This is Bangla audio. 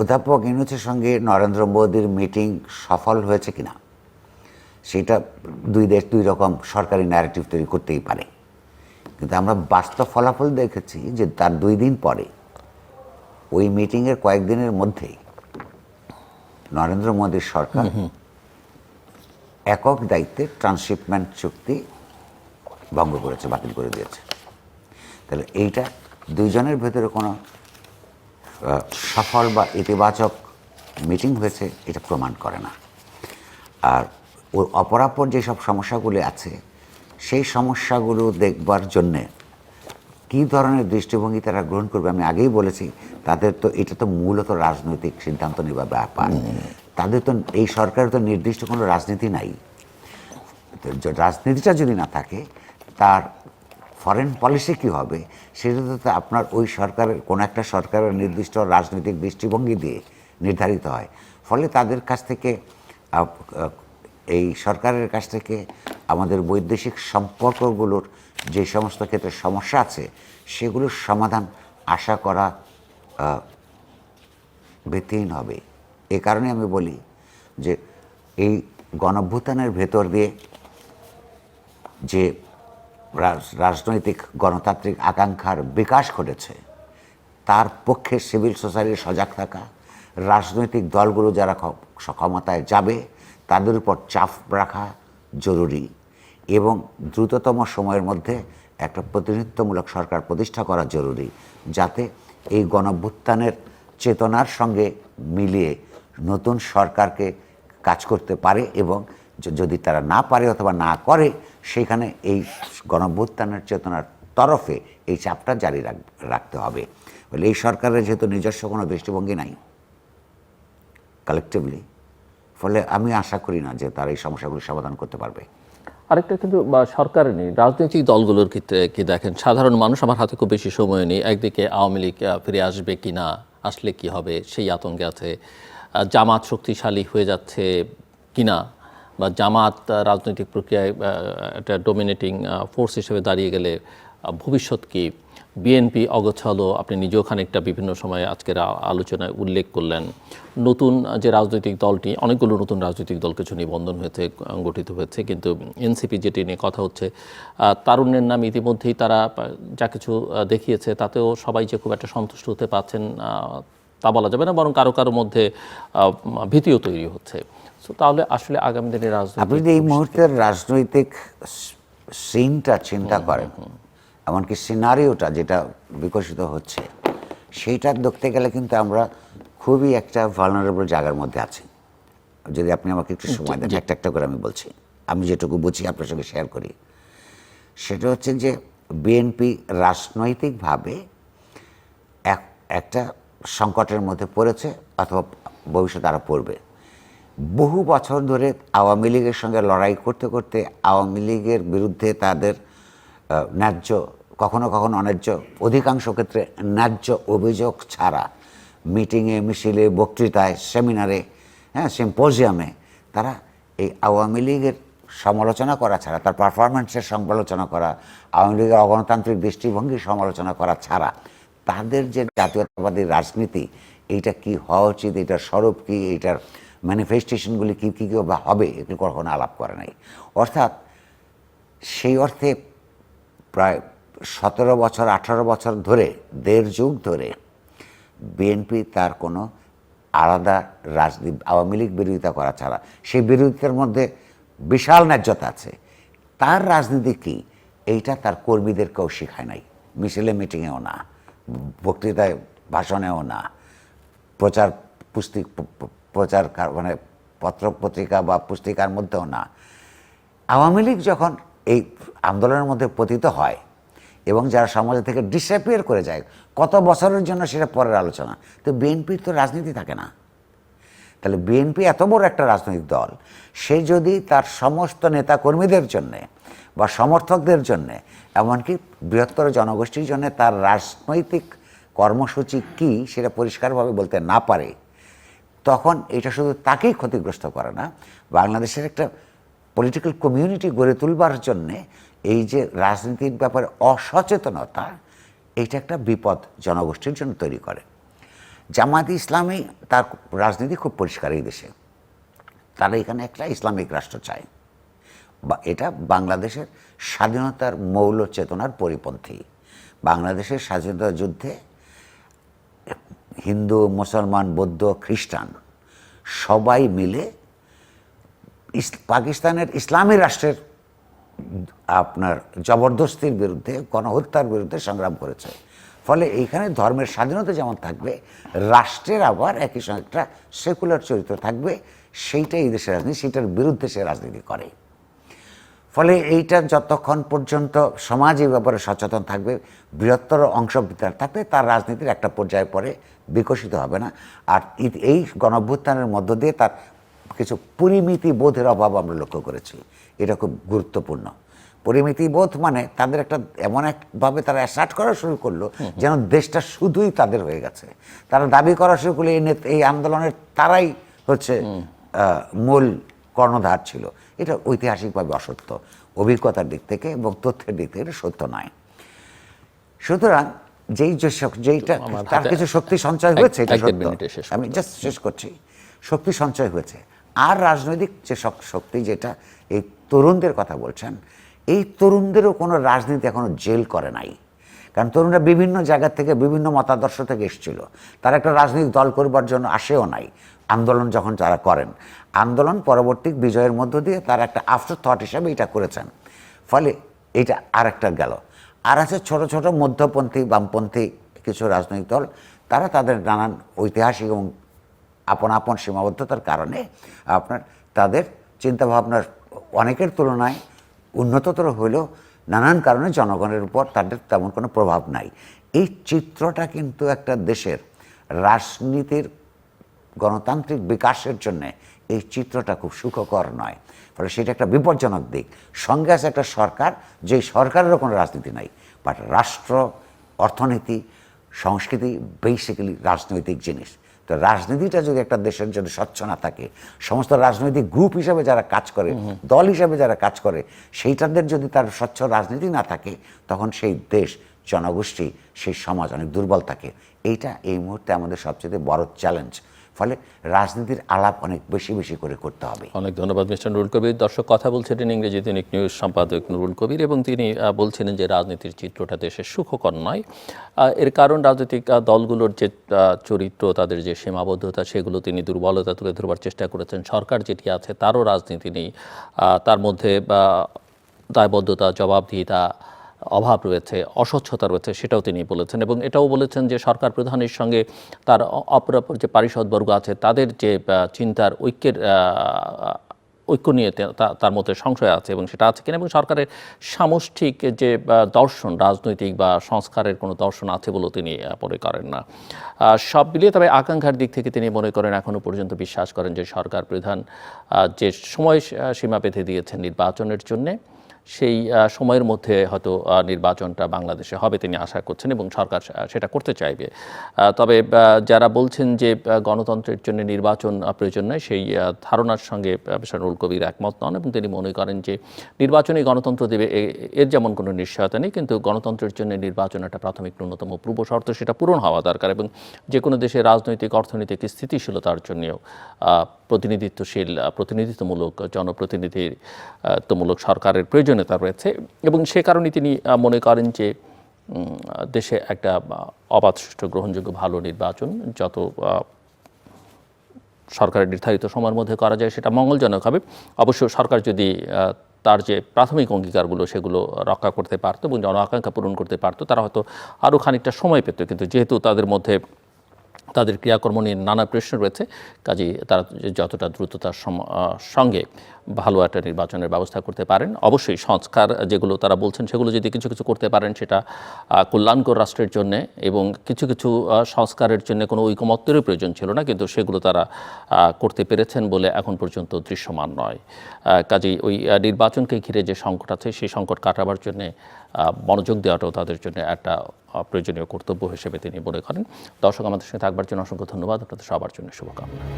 অধ্যাপক ইউনুসের সঙ্গে নরেন্দ্র মোদীর মিটিং সফল হয়েছে কিনা? সেটা দুই দেশ দুই রকম সরকারি ন্যারেটিভ তৈরি করতেই পারে। কিন্তু আমরা বাস্তব ফলাফল দেখেছি যে তার দুই দিন পরে ওই মিটিংয়ের কয়েকদিনের মধ্যেই নরেন্দ্র মোদীর সরকার একক দায়িত্বে ট্রান্সশিপমেন্ট চুক্তি ভঙ্গ করেছে বাতিল করে দিয়েছে। তাহলে এইটা দুইজনের ভেতরে কোনো সফল বা ইতিবাচক মিটিং হয়েছে, এটা প্রমাণ করে না। আর ওর অপরাপর যেসব সমস্যাগুলি আছে, সেই সমস্যাগুলো দেখবার জন্যে কী ধরনের দৃষ্টিভঙ্গি তারা গ্রহণ করবে আমি আগেই বলেছি, তাদের তো এটা তো মূলত রাজনৈতিক সিদ্ধান্ত নেওয়ার ব্যাপার। তাদের তো এই সরকারের তো নির্দিষ্ট কোনো রাজনীতি নাই। রাজনীতিটা যদি না থাকে, তার ফরেন পলিসি কী হবে? সেটা তো আপনার ওই সরকারের, কোনো একটা সরকারের নির্দিষ্ট রাজনৈতিক দৃষ্টিভঙ্গি দিয়ে নির্ধারিত হয়। ফলে তাদের কাছ থেকে এই সরকারের কাছ থেকে আমাদের বৈদেশিক সম্পর্কগুলোর যে সমস্ত ক্ষেত্রে সমস্যা আছে, সেগুলোর সমাধান আশা করা ভিত্তিহীন হবে। এ কারণে আমি বলি যে, এই গণভ্যুত্থানের ভেতর দিয়ে যে রাজনৈতিক গণতান্ত্রিক আকাঙ্ক্ষার বিকাশ ঘটেছে। তার পক্ষে সিভিল সোসাইটির সজাগ থাকা, রাজনৈতিক দলগুলো যারা ক্ষ- ক্ষমতায় যাবে, তাদের উপর চাপ রাখা জরুরি এবং দ্রুততম সময়ের মধ্যে একটা প্রতিনিধিত্বমূলক সরকার প্রতিষ্ঠা করা জরুরি যাতে এই গণভ্যুত্থানের চেতনার সঙ্গে মিলিয়ে নতুন সরকারকে কাজ করতে পারে এবং যদি তারা না পারে অথবা না করে, সেখানে এই গণভ্যুত্থানের চেতনার তরফে এই চাপটা জারি রাখ- রাখতে হবে। বলে এই সরকারের যেহেতু নিজস্ব কোনো দৃষ্টিভঙ্গি নাই কালেকটিভলি ফলে আমি আশা করি না যে তারা এই সমস্যাগুলো সমাধান করতে পারবে। আরেকটা কিন্তু সরকারের নেই, রাজনৈতিক দলগুলোর ক্ষেত্রে কি দেখেন? সাধারণ মানুষ আমার হাতে খুব বেশি সময় নেই, একদিকে আওয়ামী লীগ ফিরে আসবে কি না, আসলে কি হবে, সেই আতঙ্কে আছে জামাত শক্তিশালী হয়ে যাচ্ছে কিনা বা জামাত রাজনৈতিক প্রক্রিয়ায় একটা ডোমিনেটিং ফোর্স হিসেবে দাঁড়িয়ে গেলে ভবিষ্যৎ কি? বিএনপি অগোছালো, আপনি নিজেও খানিকটা বিভিন্ন সময়ে আজকের আলোচনায় উল্লেখ করলেন। নতুন যে রাজনৈতিক দলটি, অনেকগুলো নতুন রাজনৈতিক দল কিছু নিবন্ধন হয়েছে গঠিত হয়েছে, কিন্তু এনসিপি যেটি নিয়ে কথা হচ্ছে তারুণ্যের নাম ইতিমধ্যেই তারা যা কিছু দেখিয়েছে, তাতেও সবাই যে খুব একটা সন্তুষ্ট হতে পারছেন তা বলা যাবে না বরং কারও কারও মধ্যে ভীতিও তৈরি হচ্ছে। So, তাহলে আসলে আগামী দিনে আপনি যদি এই মুহূর্তের রাজনৈতিক সিনটা চিন্তা করেন এমনকি সিনারিওটা যেটা বিকশিত হচ্ছে সেইটা দেখতে গেলে কিন্তু আমরা খুবই একটা ভালনারেবল জায়গার মধ্যে আছি। যদি আপনি আমাকে একটু সময় দেন একটা একটা করে আমি বলছি। আমি যেটুকু বুঝি আপনার সঙ্গে শেয়ার করি। সেটা হচ্ছে যে বিএনপি রাজনৈতিকভাবে এক একটা সংকটের মধ্যে পড়েছে অথবা ভবিষ্যতে আরও পড়বে। বহু বছর ধরে আওয়ামী লীগের সঙ্গে লড়াই করতে করতে আওয়ামী লীগের বিরুদ্ধে তাদের ন্যায্য, কখনো কখনো অন্যায্য, অধিকাংশ ক্ষেত্রে ন্যায্য অভিযোগ ছাড়া মিটিংয়ে, মিছিলে, বক্তৃতায়, সেমিনারে হ্যাঁ সিম্পোজিয়ামে তারা এই আওয়ামী লীগের সমালোচনা করা ছাড়া, তার পারফরমেন্সের সমালোচনা করা, আওয়ামী লীগের অগণতান্ত্রিক দৃষ্টিভঙ্গির সমালোচনা করা ছাড়া তাদের যে জাতীয়তাবাদী রাজনীতি, এইটা কি হওয়া উচিত? এটার স্বরূপ কি? এটার ম্যানিফেস্টেশনগুলি কী কী কী বা হবে? এগুলো কখনো আলাপ করে নাই। অর্থাৎ সেই অর্থে প্রায় সতেরো বছর, আঠারো বছর ধরে, দেড় যুগ ধরে বিএনপি তার কোনো আলাদা রাজনীতি, আওয়ামী লীগ বিরোধিতা করা ছাড়া, সেই বিরোধিতার মধ্যে বিশাল ন্যায্যতা আছে। তার রাজনীতি কি? এইটা তার কর্মীদেরকেও শেখায় নাই। মিছিলে মিটিংয়েও না। বক্তৃতায় ভাষণেও না। প্রচার পুস্তিক প্রচার মানে পত্র পত্রিকা বা পুস্তিকার মধ্যেও না। আওয়ামী লীগ যখন এই আন্দোলনের মধ্যে পতিত হয় এবং যারা সমাজ থেকে ডিসঅ্যাপিয়ার করে যায়, কত বছরের জন্য সেটা পরের আলোচনা। তো বিএনপির তো রাজনীতি থাকে না। তাহলে বিএনপি এত বড় একটা রাজনৈতিক দল, সে যদি তার সমস্ত নেতা কর্মীদের জন্যে বা সমর্থকদের জন্যে, এমনকি বৃহত্তর জনগোষ্ঠীর জন্য তার রাজনৈতিক কর্মসূচি কী সেটা পরিষ্কারভাবে বলতে না পারে, তখন এটা শুধু তাকেই ক্ষতিগ্রস্ত করে না, বাংলাদেশের একটা পলিটিক্যাল কমিউনিটি গড়ে তুলবার জন্যে এই যে রাজনীতির ব্যাপারে অসচেতনতা এইটা একটা বিপদ জনগোষ্ঠীর জন্য তৈরি করে। জামায়াত ইসলামী তার রাজনীতি খুব পরিষ্কার এই দেশে। তারা এখানে একটা ইসলামিক রাষ্ট্র চায়। বা এটা বাংলাদেশের স্বাধীনতার মৌল চেতনার পরিপন্থী। বাংলাদেশের স্বাধীনতা যুদ্ধে হিন্দু, মুসলমান, বৌদ্ধ, খ্রিস্টান সবাই মিলে পাকিস্তানের ইসলামী রাষ্ট্রের আপনার জবরদস্তির বিরুদ্ধে, গণহত্যার বিরুদ্ধে সংগ্রাম করেছে। ফলে এইখানে ধর্মের স্বাধীনতা যেমন থাকবে, রাষ্ট্রের আবার একই সঙ্গে একটা সেকুলার চরিত্র থাকবে, সেইটাই এই দেশের রাজনীতি, সেইটার বিরুদ্ধে সে রাজনীতি করে। ফলে এইটা যতক্ষণ পর্যন্ত সমাজ এই ব্যাপারে সচেতন থাকবে, বৃহত্তর অংশ বিতার থাকবে, তার রাজনীতির একটা পর্যায়ে পরে বিকশিত হবে না। আর এই গণভ্যুত্থানের মধ্য দিয়ে তার কিছু পরিমিতি বোধের অভাব আমরা লক্ষ্য করেছি। এটা খুব গুরুত্বপূর্ণ। পরিমিতি বোধ মানে তাদের একটা এমন একভাবে তারা অ্যাসার্ট করা শুরু করল যেন দেশটা শুধুই তাদের হয়ে গেছে। তারা দাবি করা শুরু করল এই এই আন্দোলনের তারাই হচ্ছে মূল কর্ণধার ছিল। এটা ঐতিহাসিকভাবে অসত্য। অভিজ্ঞতার দিক থেকে এবং তথ্যের দিক থেকে এটা সত্য নয়। সুতরাং যেই যে যেইটা তার কিছু শক্তি সঞ্চয় হয়েছে এটা সত্য। আমি জাস্ট শেষ করছি। শক্তি সঞ্চয় হয়েছে। আর রাজনৈতিক যে শক্তি যেটা এই তরুণদের কথা বলছেন এই তরুণদেরও কোনো রাজনীতি এখনও জেল করে নাই। কারণ তরুণরা বিভিন্ন জায়গা থেকে, বিভিন্ন মতাদর্শ থেকে এসেছিল। তারা একটা রাজনৈতিক দল করবার জন্য আসেও নাই। আন্দোলন যখন তারা করেন, আন্দোলন পরবর্তী বিজয়ের মধ্য দিয়ে তারা একটা আফটার থট হিসাবে এটা করেছেন। ফলে এটা আর একটা গেল। আর আছে ছোট ছোট মধ্যপন্থী, বামপন্থী কিছু রাজনৈতিক দল, তারা তাদের নানান ঐতিহাসিক এবং আপন আপন সীমাবদ্ধতার কারণে আপনার তাদের চিন্তাভাবনার অনেকের তুলনায় উন্নততর হলেও নানান কারণে জনগণের উপর তাদের তেমন কোনো প্রভাব নাই। এই চিত্রটা কিন্তু একটা দেশের রাজনীতির গণতান্ত্রিক বিকাশের জন্য এই চিত্রটা খুব সুখকর নয়। ফলে সেটা একটা বিপজ্জনক দিক। সঙ্গে আছে একটা সরকার, যেই সরকারেরও কোনো রাজনীতি নাই। বাট রাষ্ট্র, অর্থনীতি, সংস্কৃতি বেসিক্যালি রাজনৈতিক জিনিস। তো রাজনীতিটা যদি একটা দেশের জন্য স্বচ্ছ না থাকে সমস্ত রাজনৈতিক গ্রুপ হিসাবে যারা কাজ করে দল হিসাবে যারা কাজ করে সেইটাদের যদি তার স্বচ্ছ রাজনীতি না থাকে তখন সেই দেশ জনগোষ্ঠী সেই সমাজ অনেক দুর্বল থাকে। এইটা এই মুহূর্তে আমাদের সবচেয়ে বড় চ্যালেঞ্জ ফলে রাজনীতির আলাপ অনেক বেশি বেশি করে করতে হবে। অনেক ধন্যবাদ, মিস্টার নুরুল কবির। দর্শক, কথা বলছিলেন ইংরেজি দৈনিক নিউজ সম্পাদক নুরুল কবির এবং তিনি বলছিলেন যে রাজনীতির চিত্রটা দেশের সুখকর নয়। এর কারণ রাজনৈতিক দলগুলোর যে চরিত্র, তাদের যে সীমাবদ্ধতা, সেগুলো তিনি দুর্বলতা তুলে ধরবার চেষ্টা করেছেন। সরকার যেটি আছে, তারও রাজনীতি নেই। তার মধ্যে দায়বদ্ধতা, জবাবদিহিতা অভাব রয়েছে, অস্বচ্ছতা রয়েছে, সেটাও তিনি বলেছেন। এবং এটাও বলেছেন যে সরকার প্রধানের সঙ্গে তার অপরাপর যে পারিষদবর্গ আছে, তাদের যে চিন্তার ঐক্যের ঐক্য নিয়ে তার মধ্যে সংশয় আছে এবং সেটা আছে কিনা। এবং সরকারের সামষ্টিক যে দর্শন, রাজনৈতিক বা সংস্কারের কোনো দর্শন আছে বলেও তিনি মনে করেন না। সব মিলিয়ে তবে আকাঙ্ক্ষার দিক থেকে তিনি মনে করেন এখনও পর্যন্ত বিশ্বাস করেন যে সরকার প্রধান যে সময় সীমা বেঁধে দিয়েছেন নির্বাচনের জন্যে সেই সময়ের মধ্যে হয়তো নির্বাচনটা বাংলাদেশে হবে তিনি আশা করছেন এবং সরকার সেটা করতে চাইবে। তবে যারা বলছেন যে গণতন্ত্রের জন্য নির্বাচন প্রয়োজন নয়, সেই ধারণার সঙ্গে বিশানুল কবির একমত নন এবং তিনি মনে করেন যে, নির্বাচনে গণতন্ত্র দেবে এর যেমন কোনো নিশ্চয়তা নেই, কিন্তু গণতন্ত্রের জন্য নির্বাচন একটা প্রাথমিক ন্যূনতম পূর্ব শর্ত, সেটা পূরণ হওয়া দরকার এবং যে কোনো দেশের রাজনৈতিক, অর্থনৈতিক স্থিতিশীলতার জন্যও প্রতিনিধিত্বশীল প্রতিনিধিত্বমূলক, জনপ্রতিনিধিত্বমূলক সরকারের প্রয়োজনীয়তা রয়েছে এবং সে কারণে তিনি মনে করেন যে দেশে একটা অবাধ সুষ্ঠু গ্রহণযোগ্য ভালো নির্বাচন যত সরকারের নির্ধারিত সময়ের মধ্যে করা যায় সেটা মঙ্গলজনক হবে। অবশ্য সরকার যদি তার যে প্রাথমিক অঙ্গীকারগুলো সেগুলো রক্ষা করতে পারতো এবং জন আকাঙ্ক্ষা পূরণ করতে পারতো, তারা হয়তো আরও খানিকটা সময় পেত। কিন্তু যেহেতু তাদের মধ্যে তাদের ক্রিয়াকর্ম নিয়ে নানা প্রশ্ন রয়েছে। কাজেই তারা যতটা দ্রুততার সঙ্গে ভালো একটা নির্বাচনের ব্যবস্থা করতে পারেন। অবশ্যই সংস্কার যেগুলো তারা বলছেন সেগুলো যদি কিছু কিছু করতে পারেন সেটা কল্যাণকর রাষ্ট্রের জন্য এবং কিছু কিছু সংস্কারের জন্য কোনো ঐকমত্যেরও প্রয়োজন ছিল না, কিন্তু সেগুলো তারা করতে পেরেছেন বলে এখন পর্যন্ত দৃশ্যমান নয়। কাজেই ওই নির্বাচনকে ঘিরে যে সংকট আছে সেই সংকট কাটাবার জন্য মনোযোগ দেওয়াটাও তাদের জন্য একটা প্রয়োজনীয় কর্তব্য হিসেবে তিনি মনে করেন। দর্শক, আমাদের সঙ্গে থাকবার জন্য অসংখ্য ধন্যবাদ। আপনাদের সবার জন্য শুভকামনা।